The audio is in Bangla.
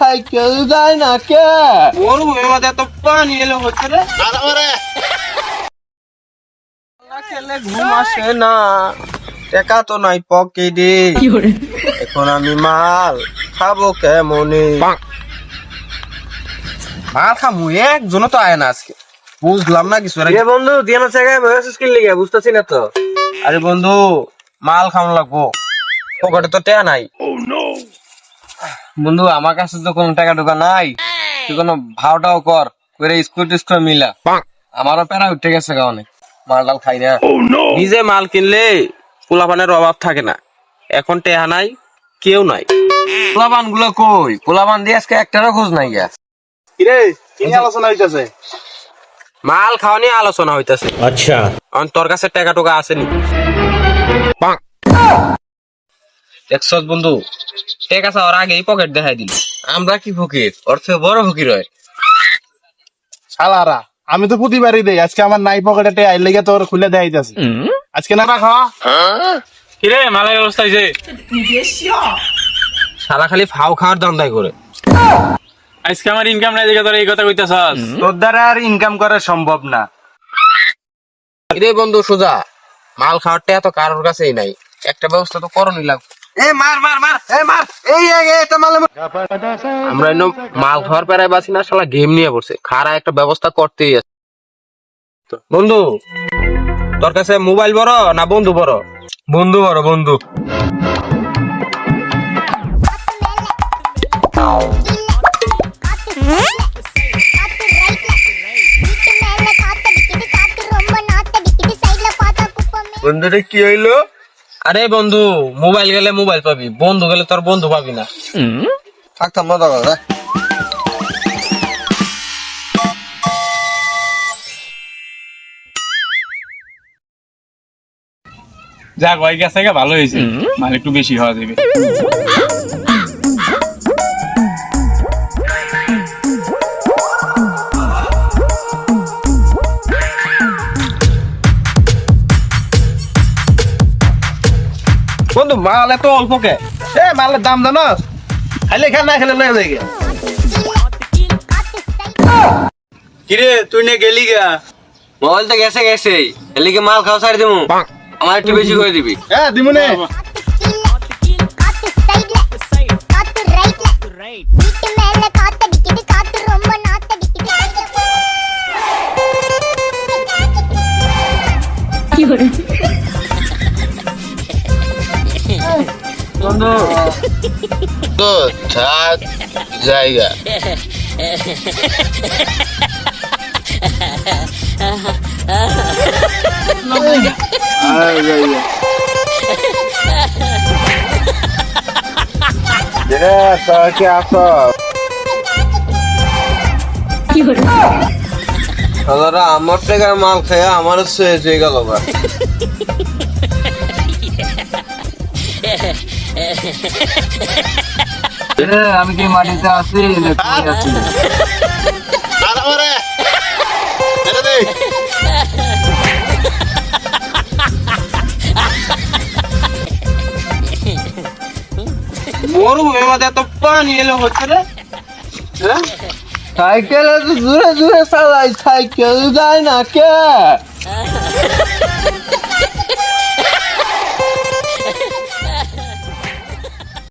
সাইকেল যায় না কে? ওর মধ্যে এত পানি এলো হচ্ছে রে। খেলে ঘুম আসে না। টাকা তো নাই পকেটে। এখন আমি মাল খাব কেমনে? মাল খামু একজনও তো আয় না আজকে। বুঝলাম না কিছু আরে বন্ধু দিয়ানো জায়গায় স্কিল লিগে বুঝতেছি না তো। আরে বন্ধু মাল খাওয়া লাগবো। পকেটে তো টাকা নাই। বন্ধু আমার কাছে তো কোনো টাকা ঢোকা নাই। তুই কোনো ভাওটাও কর করে স্কুল টিস্কুল মিলা। আমারও প্যারা উঠে গেছে গা অনেক মাল ডাল খাই না। নিজে মাল কিনলে পোলাপানের অভাব থাকে না। এখন টেহা নাই কেউ নাই। পোলাপানগুলো কই? পোলাপান দিয়ে আজকে একটারও খোঁজ নাই গ্যাস কিরে কি আলোচনা হইতাছে? মাল খাওয়া নিয়ে আলোচনা হইতাছে। আচ্ছা। তোর কাছে টাকা টোকা আসেনি। দেখছস বন্ধু টাকা চাওয়ার আগেই পকেট দেখাই দিল। আমরা কি ফকির? অর্থ বড় ফকির হয় শালারা আমি তো প্রতিবারই দেই আজকে আমার নাই পকেটে টে আইলে গিয়ে তোর খুলে আজকে না খাওয়া কিরে মালের ব্যবস্থা হয়েছে সারা খালি ফাও খাওয়ার দান্দাই করে। আজকে আমার ইনকাম নাই দেখে তোর এই কথা কইতাছস। তোর দ্বারা আর ইনকাম করা সম্ভব না। রে বন্ধু সোজা। মাল খাওয়ার টাকা তো কারোর কাছেই নাই। একটা ব্যবস্থা তো করণই লাগবে। এ মার মার মার এ মার এই এই এটা মাল আমরা মাল খাওয়ার পেরায় বাসি না শালা গেম নিয়ে পড়ছে। খারা একটা ব্যবস্থা করতেই আছে। বন্ধু তোর কাছে মোবাইল বড় না বন্ধু বড়? বন্ধু বড় বন্ধু। বন্ধুটা কি হইল? আরে বন্ধু মোবাইল গেলে মোবাইল পাবি বন্ধু গেলে তোর বন্ধু পাবি না। থাকতাম না দাদা যাক ওই গেছে গা ভালো হয়েছে। মাল একটু বেশি হওয়া যাবে। বন্ধু মাল এত অল্প কে এ মালের দাম জানোস খাইলে খা না খেলে লয়ে যায় কিরে তুই নে গেলি গা? মোবাইল তো গেছে গেছে। এলিকে মাল খাওয়া ছাড়ি দিমু। আমার একটু বেশি করে দিবি। হ্যাঁ দিমুনে বন্ধু। তো থাক জায়গা কি আস দাদা আমার টাকার মাল খেয়ে আমার শেষ হয়ে গেল বা আমি কি মাটিতে আছি আছি? মোর মধ্যে এত পানি এলো হচ্ছে রে। সাইকেল জোরে জোরে চালাই সাইকেল যায় না কে?